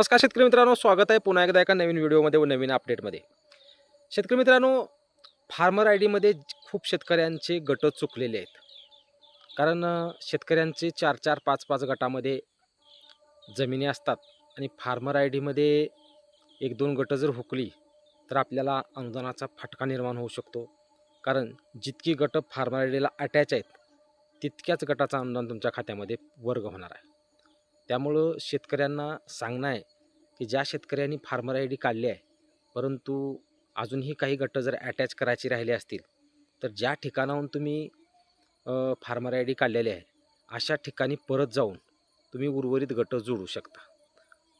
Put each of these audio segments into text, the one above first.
नमस्कार शेतकरी मित्रांनो स्वागत आहे पुन्हा एकदा एका नवीन व्हिडिओमध्ये व नवीन अपडेटमध्ये शेतकरी मित्रांनो फार्मर आय डीमध्ये खूप शेतकऱ्यांचे गट चुकलेले आहेत. कारण शेतकऱ्यांचे चार चार पाच पाच गटामध्ये जमिनी असतात आणि फार्मर आय डीमध्ये एक दोन गटं जर हुकली तर आपल्याला अनुदानाचा फटका निर्माण होऊ शकतो. कारण जितकी गटं फार्मर आय डीला अटॅच आहेत तितक्याच गटाचं अनुदान तुमच्या खात्यामध्ये वर्ग होणार आहे. त्यामुळं शेतकऱ्यांना सांगणं आहे की ज्या शेतकऱ्यांनी फार्मर आय डी काढली आहे परंतु अजूनही काही गट जर अटॅच करायचे राहिले असतील तर ज्या ठिकाणाहून तुम्ही फार्मर आय डी काढलेले आहे अशा ठिकाणी परत जाऊन तुम्ही उर्वरित गट जोडू शकता.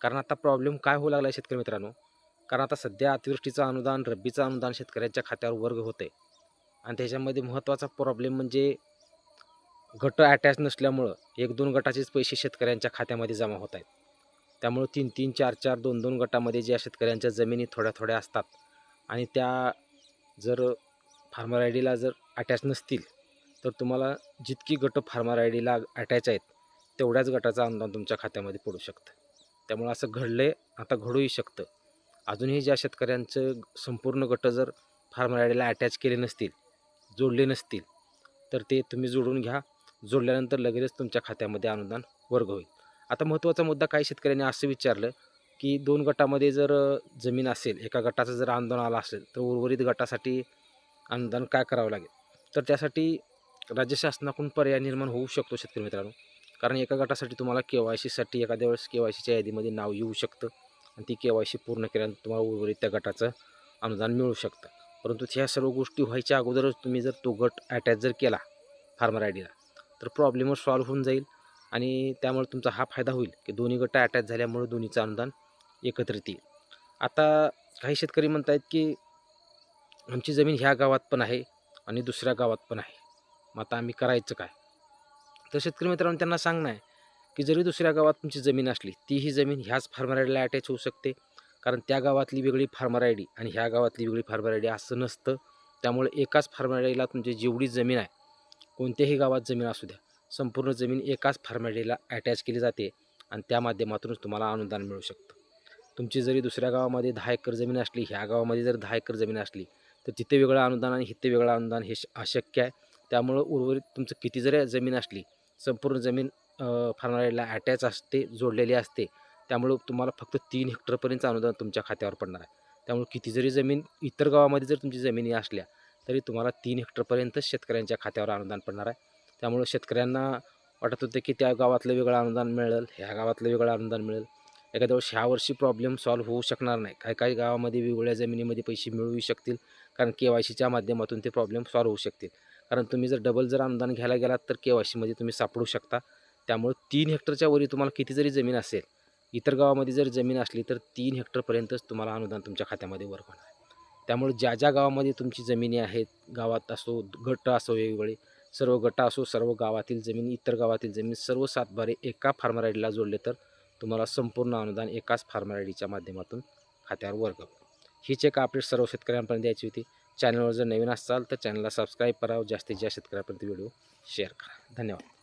कारण आता प्रॉब्लेम काय होऊ लागला आहे शेतकरी मित्रांनो? कारण आता सध्या अतिवृष्टीचं अनुदान रब्बीचं अनुदान शेतकऱ्यांच्या खात्यावर वर्ग होते आहे आणि त्याच्यामध्ये महत्त्वाचा प्रॉब्लेम म्हणजे गट अटॅच नसल्यामुळं एक दोन गटाचेच पैसे शेतकऱ्यांच्या खात्यामध्ये जमा होत आहेत. त्यामुळं तीन तीन चार चार दोन दोन गटामध्ये ज्या शेतकऱ्यांच्या जमिनी थोड्या थोड्या असतात आणि त्या जर फार्मर आय डीला जर अटॅच नसतील तर तुम्हाला जितकी गट फार्मर आय डीला अटॅच आहेत तेवढ्याच गटाचं अनुदान तुमच्या खात्यामध्ये पडू शकतं. त्यामुळं असं घडलं आहे आता घडूही शकतं. अजूनही ज्या शेतकऱ्यांचं संपूर्ण गट जर फार्मर आय डीला अटॅच केले नसतील जोडले नसतील तर ते तुम्ही जोडून घ्या. जोडल्यानंतर लगेच तुमच्या खात्यामध्ये अनुदान वर्ग होईल. आता महत्त्वाचा मुद्दा काही शेतकऱ्यांनी असं विचारलं की दोन गटामध्ये जर जमीन असेल एका गटाचं जर आंदोलन आलं असेल तर उर्वरित गटासाठी अनुदान काय करावं लागेल? तर त्यासाठी राज्य शासनाकडून पर्याय निर्माण होऊ शकतो शेतकरी मित्रांनो. कारण एका गटासाठी तुम्हाला के वाय सीसाठी एखाद्या वेळेस के वाय सीच्या यादीमध्ये नाव येऊ शकतं आणि ती के वाय सी पूर्ण केल्यानंतर तुम्हाला उर्वरित त्या गटाचं अनुदान मिळू शकतं. परंतु ह्या सर्व गोष्टी व्हायच्या अगोदरच तुम्ही जर तो गट अटॅच जर केला फार्मर आय डीला तर प्रॉब्लेमवर सॉल्व्ह होऊन जाईल आणि त्यामुळे तुमचा हा फायदा होईल की दोन्ही गट अटॅच झाल्यामुळे दोन्हीचं अनुदान एकत्रित येईल. आता काही शेतकरी म्हणत आहेत की आमची जमीन ह्या गावात पण आहे आणि दुसऱ्या गावात पण आहे. मग आता आम्ही करायचं काय? तर शेतकरी मित्रांनो त्यांना सांगणं आहे की जरी दुसऱ्या गावात तुमची जमीन असली तीही जमीन ह्याच फार्मर आय डीला अटॅच होऊ शकते. कारण त्या गावातली वेगळी फार्मर आय डी आणि ह्या गावातली वेगळी फार्मर आय डी असं नसतं. त्यामुळे एकाच फार्मर आय डीला तुमची जेवढी जमीन आहे कोणत्याही गावात जमीन असू द्या. संपूर्ण जमीन एकाच फॉर्मॅलिटीला अटॅच केली जाते आणि त्या माध्यमातूनच तुम्हाला अनुदान मिळू शकतं. तुमची जरी दुसऱ्या गावामध्ये दहा एकर जमीन असली ह्या गावामध्ये जर दहा एकर जमीन असली तर तिथे वेगळं अनुदान आणि इथे वेगळं अनुदान हे श- अशक्य आहे. त्यामुळं उर्वरित तुमचं किती जरी जमीन असली संपूर्ण जमीन फार्मॅडीला अटॅच असते जोडलेली असते त्यामुळं तुम्हाला फक्त तीन हेक्टरपर्यंत अनुदान तुमच्या खात्यावर पडणार आहे. त्यामुळे किती जरी जमीन इतर गावामध्ये जर तुमची जमिनी असल्या तरी तुम्हाला तीन हेक्टरपर्यंत शेतकऱ्यांच्या खात्यावर अनुदान पडणार आहे. त्यामुळं शेतकऱ्यांना वाटत होतं की त्या गावातलं वेगळं अनुदान मिळेल ह्या गावातलं वेगळं अनुदान मिळेल. एखाद्या वर्षी ह्या वर्षी प्रॉब्लेम सॉल्व्ह होऊ शकणार नाही. काही काही गावामध्ये वेगवेगळ्या जमिनीमध्ये पैसे मिळू शकतील कारण के वाय सीच्या माध्यमातून ते प्रॉब्लेम सॉल्व्ह होऊ शकतील. कारण तुम्ही जर डबल जर अनुदान घ्यायला गेलात तर के वाय सीमध्ये तुम्ही सापडू शकता. त्यामुळे तीन हेक्टरच्या वरी तुम्हाला किती जरी जमीन असेल इतर गावामध्ये जर जमीन असली तर तीन हेक्टरपर्यंतच तुम्हाला अनुदान तुमच्या खात्यामध्ये वर्ग होणार आहे. त्यामुळे ज्या ज्या गावामध्ये तुमची जमिनी आहेत गावात असो गट असो वेगवेगळे सर्व गट असो सर्व गावातील जमीन इतर गावातील जमीन सर्व सातबारे एका फार्मर आय डीला जोडले तर तुम्हाला संपूर्ण अनुदान एकाच फार्मर आय डीच्या माध्यमातून खात्यावर वर्ग. हीच एक अपडेट सर्व शेतकऱ्यांपर्यंत द्यायची होती. चॅनलवर जर नवीन असाल तर चॅनलला सबस्क्राईब करा जास्तीत जास्त शेतकऱ्यांपर्यंत व्हिडिओ शेअर करा. धन्यवाद.